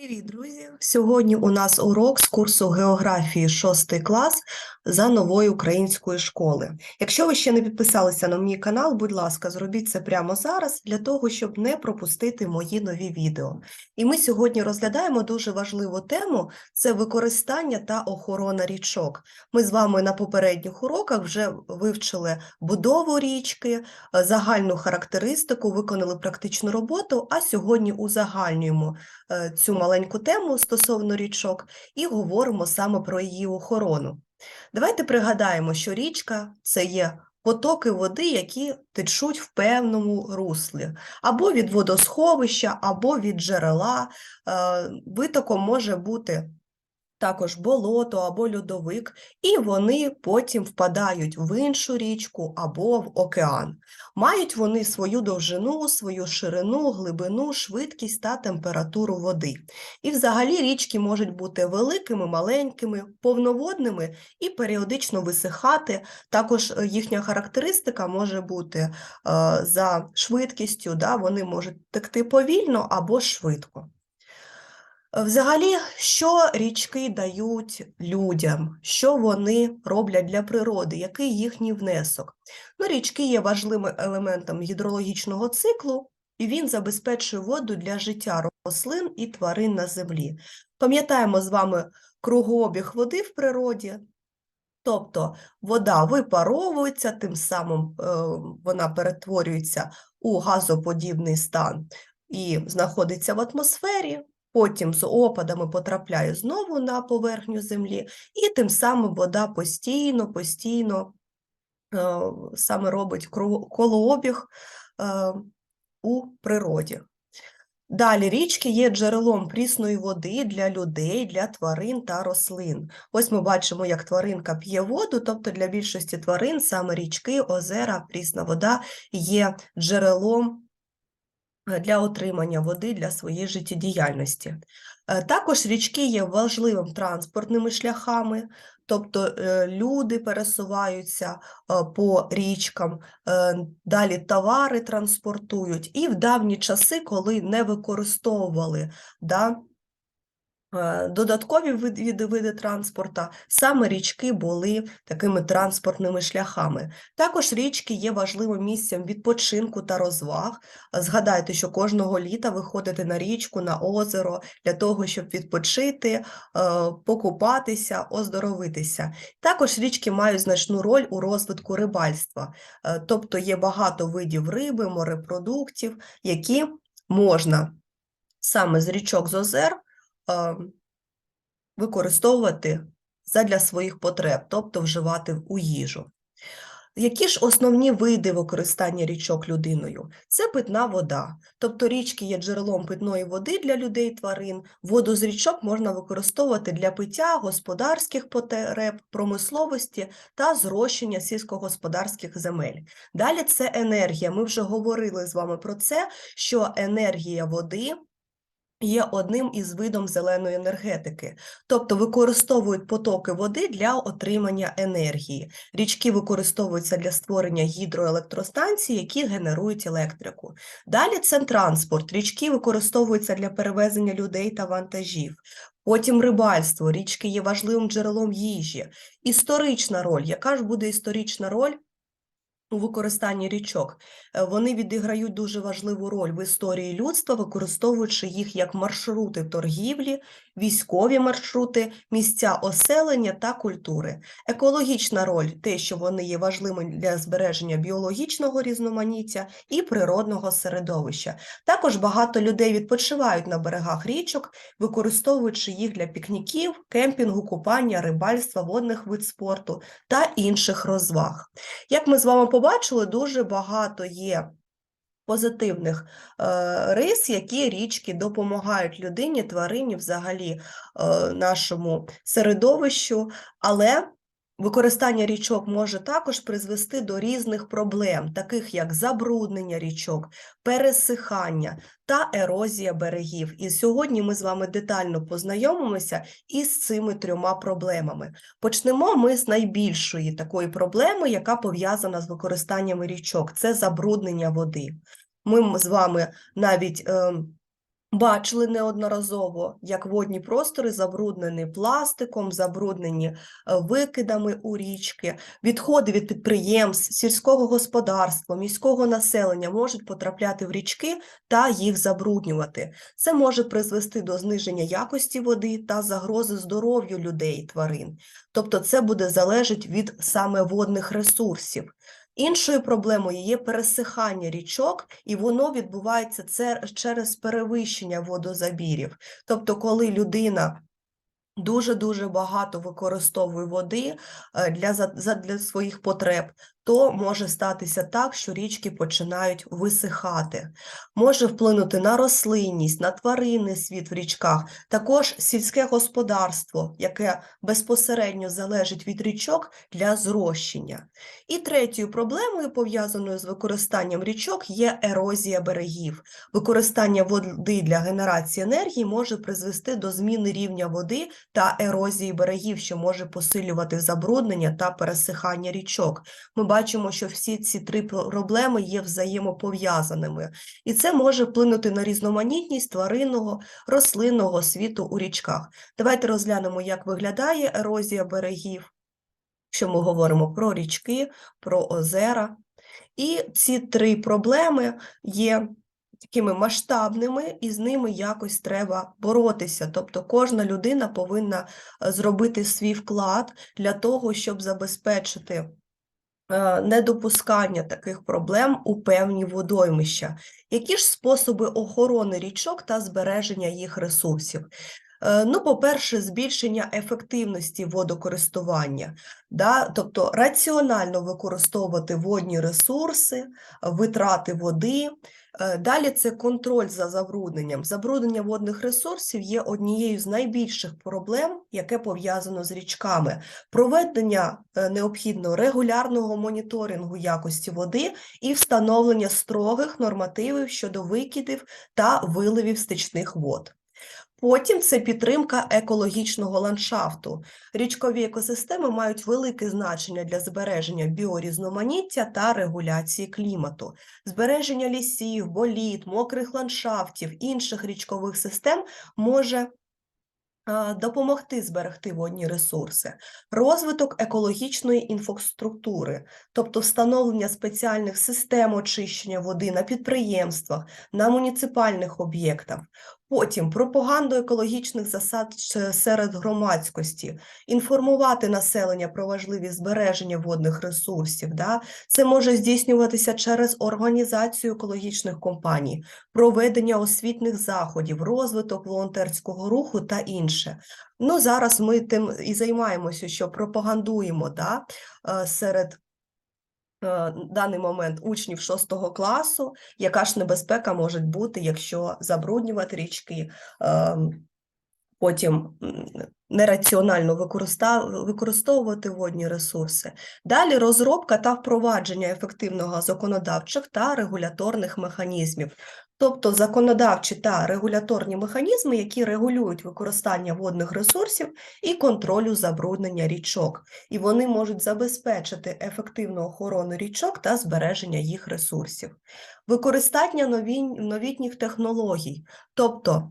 Привіт, друзі! Сьогодні у нас урок з курсу географії 6 клас за нової української школи. Якщо ви ще не підписалися на мій канал, будь ласка, зробіть це прямо зараз для того, щоб не пропустити мої нові відео. І ми сьогодні розглядаємо дуже важливу тему це використання та охорона річок. Ми з вами на попередніх уроках вже вивчили будову річки, загальну характеристику, виконали практичну роботу, а сьогодні узагальнюємо е, цю маленьку тему стосовно річок і говоримо саме про її охорону. Давайте пригадаємо, що річка це є потоки води, які течуть в певному руслі, або від водосховища, або від джерела. Е, Витоком може бути також болото або льодовик, і вони потім впадають в іншу річку або в океан. Мають вони свою довжину, свою ширину, глибину, швидкість та температуру води. І взагалі річки можуть бути великими, маленькими, повноводними і періодично висихати. Також е, їхня характеристика може бути е, за швидкістю, да, вони можуть текти повільно або швидко. Взагалі, що річки дають людям, що вони роблять для природи, який їхній внесок? Ну, річки є важливим елементом гідрологічного циклу, і він забезпечує воду для життя рослин і тварин на землі. Пам'ятаємо з вами кругообіг води в природі, тобто вода випаровується, тим самим е, вона перетворюється у газоподібний стан і знаходиться в атмосфері потім з опадами потрапляє знову на поверхню землі, і тим самим вода постійно, постійно е, саме робить колообіг е, у природі. Далі річки є джерелом прісної води для людей, для тварин та рослин. Ось ми бачимо, як тваринка п'є воду, тобто для більшості тварин саме річки, озера, прісна вода є джерелом для отримання води для своєї життєдіяльності. Е, Також річки є важливим транспортними шляхами, тобто е, люди пересуваються е, по річкам, е, далі товари транспортують. І в давні часи, коли не використовували да, е, додаткові види, види транспорту, саме річки були такими транспортними шляхами. Також річки є важливим місцем відпочинку та розваг. Згадайте, що кожного літа виходите на річку, на озеро для того, щоб відпочити, е, покупатися, оздоровитися. Також річки мають значну роль у розвитку рибальства, Е, тобто є багато видів риби, морепродуктів, які можна саме з річок з озер е, використовувати задля своїх потреб, тобто вживати у їжу. Які ж основні види використання річок людиною? Це питна вода, тобто річки є джерелом питної води для людей тварин. Воду з річок можна використовувати для пиття, господарських потреб, промисловості та зрощення сільськогосподарських земель. Далі це енергія. Ми вже говорили з вами про це, що енергія води є одним із видом зеленої енергетики, тобто використовують потоки води для отримання енергії. Річки використовуються для створення гідроелектростанцій, які генерують електрику. Далі це транспорт. Річки використовуються для перевезення людей та вантажів. Потім рибальство. Річки є важливим джерелом їжі. Історична роль. Яка ж буде історична роль? У використанні річок Е, вони відіграють дуже важливу роль в історії людства, використовуючи їх як маршрути торгівлі, військові маршрути, місця оселення та культури. Екологічна роль те, що вони є важливими для збереження біологічного різноманіття і природного середовища. Також багато людей відпочивають на берегах річок, використовуючи їх для пікніків, кемпінгу, купання, рибальства, водних вид спорту та інших розваг. Як ми з вами побачили, дуже багато є позитивних е, рис, які річки допомагають людині, тварині, взагалі е, нашому середовищу, але використання річок може також призвести до різних проблем, таких як забруднення річок, пересихання та ерозія берегів. І сьогодні ми з вами детально познайомимося із цими трьома проблемами. Почнемо ми з найбільшої такої проблеми, яка пов'язана з використанням річок це забруднення води. Ми з вами навіть е, Бачили неодноразово, як водні простори забруднені пластиком, забруднені е, викидами у річки, відходи від підприємств, сільського господарства, міського населення можуть потрапляти в річки та їх забруднювати. Це може призвести до зниження якості води та загрози здоров'ю людей тварин. Тобто, це буде залежати від саме водних ресурсів. Іншою проблемою є пересихання річок, і воно відбувається через перевищення водозабірів. Тобто, коли людина дуже-дуже багато використовує води е, для, для своїх потреб, то може статися так, що річки починають висихати. Може вплинути на рослинність, на тваринний світ в річках, також сільське господарство, яке безпосередньо залежить від річок для зрощення. І третьою проблемою, пов'язаною з використанням річок, є ерозія берегів. Використання води для генерації енергії може призвести до зміни рівня води та ерозії берегів, що може посилювати забруднення та пересихання річок. Ми бачимо, що всі ці три проблеми є взаємопов'язаними, і це може вплинути на різноманітність тваринного, рослинного світу у річках. Давайте розглянемо, як виглядає ерозія берегів, що ми говоримо про річки, про озера. І ці три проблеми є такими масштабними, і з ними якось треба боротися. Тобто кожна людина повинна е, зробити свій вклад для того, щоб забезпечити недопускання таких проблем у певні водоймища. Які ж способи охорони річок та збереження їх ресурсів? Е, Ну, по-перше, збільшення ефективності водокористування, да? тобто раціонально використовувати водні ресурси, витрати води. Е, Далі це контроль за забрудненням. Забруднення водних ресурсів є однією з найбільших проблем, яке пов'язано з річками. Проведення е, необхідного регулярного моніторингу якості води і встановлення строгих нормативів щодо викидів та виливів стічних вод. Потім це підтримка екологічного ландшафту. Річкові екосистеми мають велике значення для збереження біорізноманіття та регуляції клімату. Збереження лісів, боліт, мокрих ландшафтів, інших річкових систем може допомогти зберегти водні ресурси, розвиток екологічної інфраструктури, тобто встановлення спеціальних систем очищення води на підприємствах, на муніципальних об'єктах. Потім пропаганду екологічних засад серед громадськості, інформувати населення про важливість збереження водних ресурсів. Да? Це може здійснюватися через організацію екологічних компаній, проведення освітних заходів, розвиток волонтерського руху та інше. Ну, зараз ми тим і займаємося, що пропагандуємо да, е, серед даний момент учнів 6 класу, яка ж небезпека може бути, якщо забруднювати річки, ем, потім нераціонально використовувати водні ресурси. Далі розробка та впровадження ефективного законодавчих та регуляторних механізмів. Тобто законодавчі та регуляторні механізми, які регулюють використання водних ресурсів і контролю забруднення річок, і вони можуть забезпечити ефективну охорону річок та збереження їх ресурсів. Використання новітніх технологій, тобто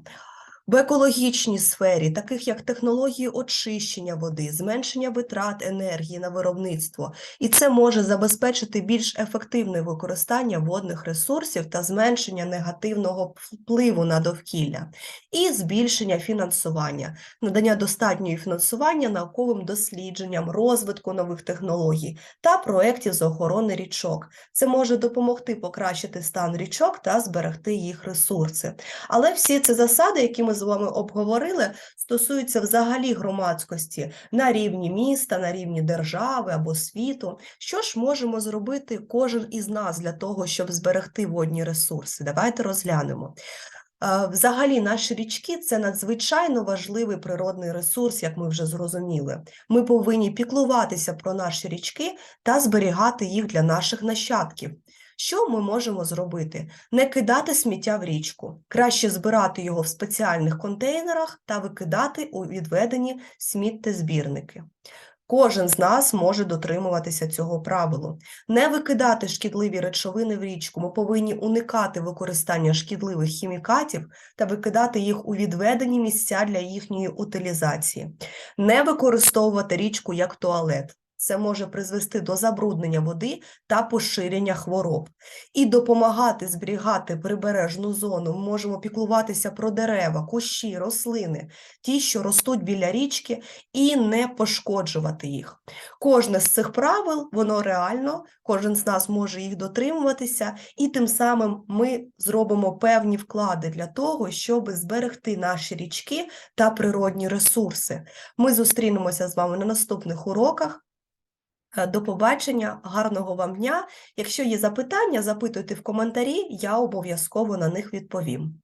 в екологічній сфері, таких як технології очищення води, зменшення витрат енергії на виробництво, і це може забезпечити більш ефективне використання водних ресурсів та зменшення негативного впливу на довкілля, і збільшення фінансування, надання достатньої фінансування науковим дослідженням, розвитку нових технологій та проєктів з охорони річок. Це може допомогти покращити стан річок та зберегти їх ресурси. Але всі ці засади, які ми з вами обговорили, стосуються взагалі громадськості на рівні міста, на рівні держави або світу. Що ж можемо зробити кожен із нас для того, щоб зберегти водні ресурси? Давайте розглянемо. Е, Взагалі, наші річки це надзвичайно важливий природний ресурс, як ми вже зрозуміли. Ми повинні піклуватися про наші річки та зберігати їх для наших нащадків. Що ми можемо зробити? Не кидати сміття в річку, краще збирати його в спеціальних контейнерах та викидати у відведені сміттєзбірники. Кожен з нас може дотримуватися цього правилу. Не викидати шкідливі речовини в річку. Ми повинні уникати використання шкідливих хімікатів та викидати їх у відведені місця для їхньої утилізації. Не використовувати річку як туалет. Це може призвести до забруднення води та поширення хвороб. І допомагати зберігати прибережну зону. Ми можемо піклуватися про дерева, кущі, рослини, ті, що ростуть біля річки, і не пошкоджувати їх. Кожне з цих правил, воно реально, кожен з нас може їх дотримуватися, і тим самим ми зробимо певні вклади для того, щоб зберегти наші річки та природні ресурси. Ми зустрінемося з вами на наступних уроках. Е, До побачення, гарного вам дня. Якщо є запитання, запитуйте в коментарі, я обов'язково на них відповім.